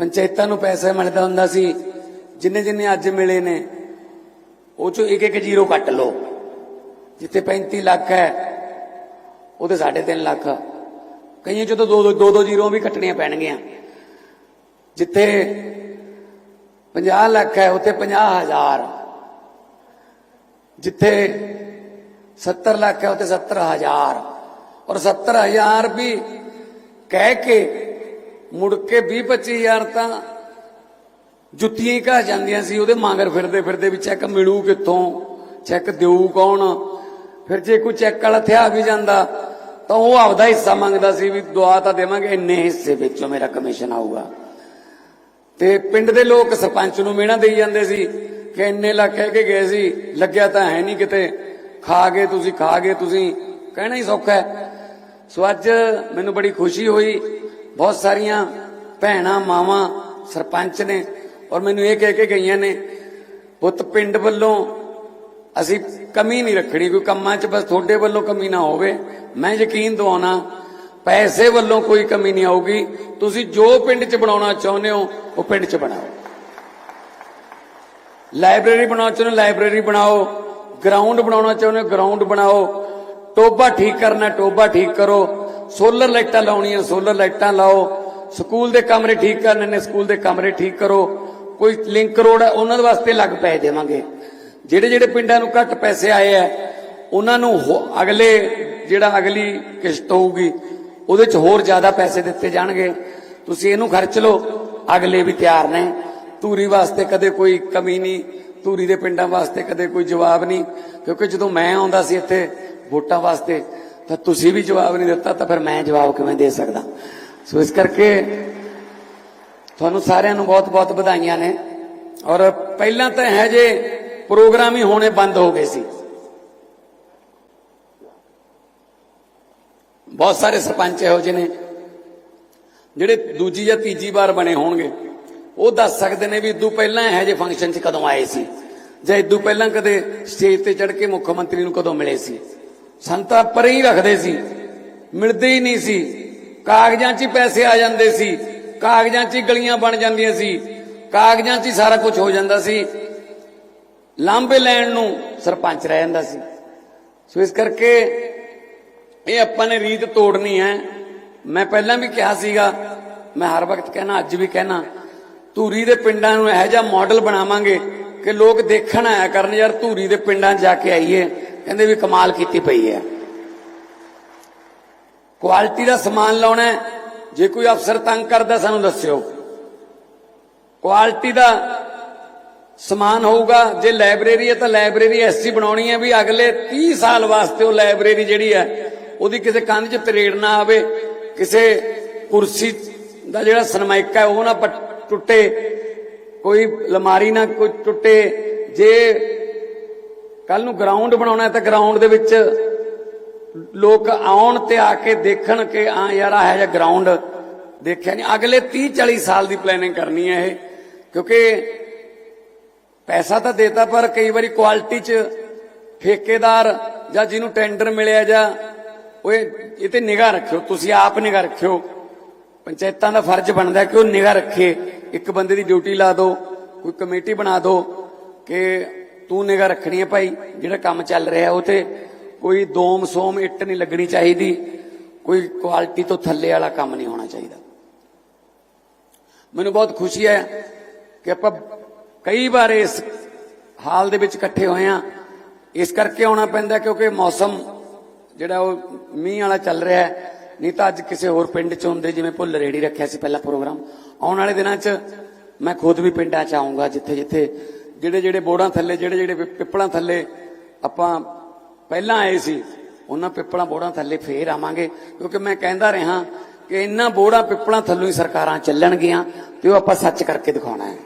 ਪੰਚਾਇਤਾਂ ਨੂੰ ਪੈਸਾ ਮਿਲਦਾ ਹੁੰਦਾ ਸੀ। ਜਿੰਨੇ ਜਿੰਨੇ ਅੱਜ ਮਿਲੇ ਨੇ, ਉਹ ਚੋਂ ਇੱਕ ਇੱਕ ਜ਼ੀਰੋ ਕੱਟ ਲਓ। ਜਿੱਥੇ 35 ਲੱਖ ਹੈ ਉਹਦੇ 3.5 ਲੱਖ ਕਈਆਂ ਚੋਂ ਤਾਂ ਦੋ ਦੋ ਦੋ ਦੋ ਜ਼ੀਰੋ ਵੀ ਕੱਟਣੀਆਂ ਪੈਣਗੀਆਂ। ਜਿੱਥੇ 50 ਲੱਖ ਹੈ, ਉੱਥੇ 50000 ਜਿੱਥੇ 70 ਲੱਖ ਹੈ, ਉੱਥੇ 70000 ਔਰ 70000 ਵੀ ਕਹਿ ਕੇ ਮੁੜ ਕੇ 20 25000 ਤਾਂ ਜੁੱਤੀਆਂ ਹੀ ਘਾ ਜਾਂਦੀਆਂ ਸੀ, ਉਹਦੇ ਮੰਗਰ ਫਿਰਦੇ ਫਿਰਦੇ ਵੀ ਚੈੱਕ ਮਿਲੂ ਕਿੱਥੋਂ ਚੈੱਕ ਦੇਊ ਕੌਣ? ਫਿਰ ਜੇ ਕੋਈ ਚੈੱਕ ਵਾਲਾ ਥਿਆ ਵੀ ਜਾਂਦਾ, ਤਾਂ ਉਹ ਆਪਦਾ ਹਿੱਸਾ ਮੰਗਦਾ ਸੀ ਵੀ ਦੁਆ ਤਾਂ ਦੇਵਾਂਗੇ, ਇੰਨੇ ਹਿੱਸੇ ਵਿੱਚੋਂ ਮੇਰਾ ਕਮਿਸ਼ਨ ਆਊਗਾ। ਤੇ ਪਿੰਡ ਦੇ ਲੋਕ ਸਰਪੰਚ ਨੂੰ ਮਿਹਣਾ ਦੇਈ ਜਾਂਦੇ ਸੀ, ਕਿ ਇੰਨੇ ਲੱਖ ਕਹਿ ਕੇ ਗਏ ਸੀ, ਲੱਗਿਆ ਤਾਂ ਹੈ ਨਹੀਂ ਕਿਤੇ, ਖਾ ਗਏ ਤੁਸੀਂ, ਖਾ ਗਏ ਤੁਸੀਂ, ਕਹਿਣਾ ਹੀ ਸੌਖਾ ਹੈ। ਸੋ ਅੱਜ ਮੈਨੂੰ ਬੜੀ ਖੁਸ਼ੀ ਹੋਈ ਬਹੁਤ ਸਾਰੀਆਂ ਭੈਣਾਂ, ਮਾਵਾਂ, ਸਰਪੰਚ ਨੇ ਔਰ ਮੈਨੂੰ ਇਹ ਕਹਿ ਕੇ ਗਈਆਂ ਨੇ, ਪੁੱਤ, ਪਿੰਡ ਵੱਲੋਂ ਅਸੀਂ ਕਮੀ ਨਹੀਂ ਰੱਖਣੀ, ਕੋਈ ਕੰਮਾਂ 'ਚ ਬਸ ਤੁਹਾਡੇ ਵੱਲੋਂ ਕਮੀ ਨਾ ਹੋਵੇ। ਮੈਂ ਯਕੀਨ ਦਿਵਾਉਣਾ, ਪੈਸੇ ਵੱਲੋਂ ਕੋਈ ਕਮੀ ਨਹੀਂ ਆਊਗੀ। ਤੁਸੀਂ ਜੋ ਪਿੰਡ 'ਚ ਬਣਾਉਣਾ ਚਾਹੁੰਦੇ ਹੋ, ਉਹ ਪਿੰਡ 'ਚ ਬਣਾਓ। ਲਾਇਬ੍ਰੇਰੀ ਬਣਾਉਣਾ ਚਾਹੁੰਦੇ ਹੋ, ਲਾਇਬ੍ਰੇਰੀ ਬਣਾਓ। ਗਰਾਊਂਡ ਬਣਾਉਣਾ ਚਾਹੁੰਦੇ ਹੋ, ਗਰਾਊਂਡ ਬਣਾਓ। ਟੋਬਾ ਠੀਕ ਕਰਨਾ ਟੋਬਾ ਠੀਕ ਕਰੋ। ਸੋਲਰ ਲਾਈਟਾਂ ਲਾਉਣੀਆਂ, ਸੋਲਰ ਲਾਈਟਾਂ ਲਾਓ। ਸਕੂਲ ਦੇ ਕਮਰੇ ਠੀਕ ਕਰਨੇ ਨੇ, ਸਕੂਲ ਦੇ ਕਮਰੇ ਠੀਕ ਕਰੋ। ਕੋਈ ਲਿੰਕ ਰੋਡ ਹੈ ਉਹਨਾਂ ਦੇ ਵਾਸਤੇ ਲੱਗ ਪੈ ਦੇਵਾਂਗੇ। ਜਿਹੜੇ ਜਿਹੜੇ ਪਿੰਡਾਂ ਨੂੰ ਘੱਟ ਪੈਸੇ ਆਏ ਆ, ਉਹਨਾਂ ਨੂੰ ਅਗਲੇ ਜਿਹੜਾ ਅਗਲੀ ਕਿਸ਼ਤ ਹੋਊਗੀ, ਉਹਦੇ ਚ ਹੋਰ ਜ਼ਿਆਦਾ ਪੈਸੇ ਦਿੱਤੇ ਜਾਣਗੇ। ਤੁਸੀਂ ਇਹਨੂੰ ਖਰਚ ਲਓ, ਅਗਲੇ ਵੀ ਤਿਆਰ ਨੇ। ਧੂਰੀ ਵਾਸਤੇ ਕਦੇ ਕੋਈ ਕਮੀ ਨਹੀਂ, ਧੂਰੀ ਦੇ ਪਿੰਡਾਂ ਵਾਸਤੇ ਕਦੇ ਕੋਈ ਜਵਾਬ ਨਹੀਂ, ਕਿਉਂਕਿ ਜਦੋਂ ਮੈਂ ਆਉਂਦਾ ਸੀ ਇੱਥੇ, ਵੋਟਾਂ ਵਾਸਤੇ ਤਾਂ ਤੁਸੀਂ ਵੀ ਜਵਾਬ ਨਹੀਂ ਦਿੱਤਾ ਤਾਂ ਫਿਰ ਮੈਂ ਜਵਾਬ ਕਿਵੇਂ ਦੇ ਸਕਦਾ? ਸੋ ਇਸ ਕਰਕੇ ਤੁਹਾਨੂੰ ਸਾਰਿਆਂ ਨੂੰ ਬਹੁਤ-ਬਹੁਤ ਵਧਾਈਆਂ ਨੇ। ਔਰ ਪਹਿਲਾਂ ਤਾਂ ਇਹ ਜੇ ਪ੍ਰੋਗਰਾਮ ਹੀ ਹੋਣੇ ਬੰਦ ਹੋ ਗਏ ਸੀ। ਬਹੁਤ ਸਾਰੇ ਸਰਪੰਚ ਇਹੋ ਜਿਹੇ ਨੇ, ਜਿਹੜੇ ਦੂਜੀ ਜਾਂ ਤੀਜੀ ਵਾਰ ਬਣੇ ਹੋਣਗੇ। ਉਹ ਦੱਸ ਸਕਦੇ ਨੇ ਵੀ ਇਦੋਂ ਪਹਿਲਾਂ ਇਹੋ ਜਿਹੇ ਫੰਕਸ਼ਨ 'ਚ ਕਦੋਂ ਆਏ ਸੀ। ਜਾਂ ਇਦੋਂ ਪਹਿਲਾਂ ਕਦੇ ਸਟੇਜ ਤੇ ਚੜ੍ਹ ਕੇ ਮੁੱਖ ਮੰਤਰੀ ਨੂੰ ਕਦੋਂ ਮਿਲੇ ਸੀ। ਸੰਤਾਂ ਪਰੇ ਹੀ ਰੱਖਦੇ ਸੀ, ਮਿਲਦੇ ਹੀ ਨਹੀਂ ਸੀ। ਕਾਗਜ਼ਾਂ 'ਚ ਹੀ ਪੈਸੇ ਆ ਜਾਂਦੇ ਸੀ, ਕਾਗਜ਼ਾਂ 'ਚ ਹੀ ਗਲੀਆਂ ਬਣ ਜਾਂਦੀਆਂ ਸੀ, ਕਾਗਜ਼ਾਂ 'ਚ ਹੀ ਸਾਰਾ ਕੁਝ ਹੋ ਜਾਂਦਾ ਸੀ। ਲਾਂਬੇ ਲੈਣ ਨੂੰ ਸਰਪੰਚ ਰਹਿ ਜਾਂਦਾ ਸੀ। ਸੋ ਇਸ ਕਰਕੇ ਇਹ ਆਪਾਂ ਨੇ ਰੀਤ ਤੋੜਨੀ ਹੈ। ਮੈਂ ਪਹਿਲਾਂ ਵੀ ਕਿਹਾ ਸੀਗਾ, ਮੈਂ ਹਰ ਵਕਤ ਕਹਿਣਾ, ਅੱਜ ਵੀ ਕਹਿਣਾ, ਧੂਰੀ ਦੇ ਪਿੰਡਾਂ ਨੂੰ ਇਹੋ ਜਿਹਾ ਮਾਡਲ ਬਣਾਵਾਂਗੇ ਕਿ ਲੋਕ ਦੇਖਣ ਆਇਆ ਕਰਨ, ਯਾਰ ਧੂਰੀ ਦੇ ਪਿੰਡਾਂ 'ਚ ਜਾ ਕੇ ਆਈਏ। ਕਹਿੰਦੇ ਵੀ ਕਮਾਲ ਕੀਤੀ ਪਈ ਹੈ। ਕੁਆਲਿਟੀ ਦਾ ਸਮਾਨ ਲਾਉਣਾ ਜੇ ਕੋਈ ਅਫਸਰ ਤੰਗ ਕਰਦਾ ਸਾਨੂੰ ਦੱਸਿਓ। ਕੁਆਲਿਟੀ ਦਾ ਸਮਾਨ ਹੋਊਗਾ। ਜੇ ਲਾਇਬ੍ਰੇਰੀ ਹੈ ਤਾਂ ਲਾਇਬ੍ਰੇਰੀ ਐਸੀ ਬਣਾਉਣੀ ਹੈ ਵੀ ਅਗਲੇ 30 ਸਾਲ ਵਾਸਤੇ ਉਹ ਲਾਇਬ੍ਰੇਰੀ ਜਿਹੜੀ ਹੈ, ਉਹਦੀ ਕਿਸੇ ਕੰਧ 'ਚ ਤਰੇੜ ਨਾ ਆਵੇ। ਕਿਸੇ ਕੁਰਸੀ ਦਾ ਜਿਹੜਾ ਸਨਮਾਇਕਾ ਉਹ ਨਾ ਪਟ- ਟੁੱਟੇ। ਕੋਈ ਲਮਾਰੀ ਨਾ ਕੋਈ ਟੁੱਟੇ। ਜੇ ਕੱਲ ਨੂੰ ਗਰਾਊਂਡ ਬਣਾਉਣਾ ਹੈ ਤਾਂ ਗਰਾਊਂਡ ਦੇ ਵਿੱਚ ਲੋਕ ਆਉਣ ਤੇ ਆ ਕੇ ਦੇਖਣ ਕਿ ਆ ਯਾਰ ਆ ਹੈ ਜਿਹਾ ਗਰਾਊਂਡ ਦੇਖਿਆ ਨਹੀਂ। ਅਗਲੇ 30 40 ਸਾਲ ਦੀ ਪਲੈਨਿੰਗ ਕਰਨੀ ਹੈ ਇਹ, ਕਿਉਂਕਿ ਪੈਸਾ ਤਾਂ ਦੇਤਾ, ਪਰ ਕਈ ਵਾਰੀ ਕੁਆਲਿਟੀ 'ਚ ਠੇਕੇਦਾਰ ਜਾਂ ਜਿਹਨੂੰ ਟੈਂਡਰ ਮਿਲਿਆ ਜਾਂ ਉਹ ਇਹ ਤੇ ਨਿਗਾਹ ਰੱਖਿਓ, ਤੁਸੀਂ ਆਪ ਨਿਗਾਹ ਰੱਖਿਓ। ਪੰਚਾਇਤਾਂ ਦਾ ਫਰਜ਼ ਬਣਦਾ ਕਿ ਉਹ ਨਿਗਾਹ ਰੱਖੇ। ਇੱਕ ਬੰਦੇ ਦੀ ਡਿਊਟੀ ਲਾ ਦਿਓ ਕੋਈ ਕਮੇਟੀ ਬਣਾ ਦਿਓ ਕਿ ਤੂੰ ਨਿਗਾਹ ਰੱਖਣੀ ਹੈ ਭਾਈ, ਜਿਹੜਾ ਕੰਮ ਚੱਲ ਰਿਹਾ ਉਹ ਤੇ ਕੋਈ ਦੋਮ ਸੋਮ ਇੱਟ ਨਹੀਂ ਲੱਗਣੀ ਚਾਹੀਦੀ, ਕੋਈ ਕੁਆਲਿਟੀ ਤੋਂ ਥੱਲੇ ਵਾਲਾ ਕੰਮ ਨਹੀਂ ਹੋਣਾ ਚਾਹੀਦਾ। ਮੈਨੂੰ ਬਹੁਤ ਖੁਸ਼ੀ ਹੈ ਕਿ ਆਪਾਂ ਕਈ ਵਾਰ ਇਸ ਹਾਲ ਦੇ ਵਿੱਚ ਇਕੱਠੇ ਹੋਏ ਆ ਇਸ ਕਰਕੇ ਆਉਣਾ ਪੈਂਦਾ ਕਿਉਂਕਿ ਮੌਸਮ ਜਿਹੜਾ ਉਹ ਮੀਂਹ ਵਾਲਾ ਚੱਲ ਰਿਹਾ ਹੈ। ਨਹੀਂ ਤਾਂ ਅੱਜ ਕਿਸੇ ਹੋਰ ਪਿੰਡ ਚ ਹੁੰਦੇ, ਜਿਵੇਂ ਭੁੱਲ ਰੇੜੀ ਰੱਖਿਆ ਸੀ ਪਹਿਲਾ ਪ੍ਰੋਗਰਾਮ। ਆਉਣ ਵਾਲੇ ਦਿਨਾਂ 'ਚ ਮੈਂ ਖੁਦ ਵੀ ਪਿੰਡਾਂ 'ਚ ਆਉਂਗਾ ਜਿੱਥੇ ਜਿੱਥੇ ਜਿਹੜੇ ਜਿਹੜੇ ਬੋੜਾਂ ਥੱਲੇ, ਜਿਹੜੇ ਜਿਹੜੇ ਪਿੱਪਲਾਂ ਥੱਲੇ ਆਪਾਂ ਪਹਿਲਾਂ ਆਏ ਸੀ, ਉਹਨਾਂ ਪਿੱਪਲਾਂ ਬੋੜਾਂ ਥੱਲੇ ਫੇਰ ਆਵਾਂਗੇ। ਕਿਉਂਕਿ ਮੈਂ ਕਹਿੰਦਾ ਰਿਹਾ ਕਿ ਇੰਨਾ ਬੋੜਾਂ ਪਿੱਪਲਾਂ ਥੱਲੋਂ ਹੀ ਸਰਕਾਰਾਂ ਚੱਲਣਗੀਆਂ ਤੇ ਉਹ ਆਪਾਂ ਸੱਚ ਕਰਕੇ ਦਿਖਾਉਣਾ ਹੈ।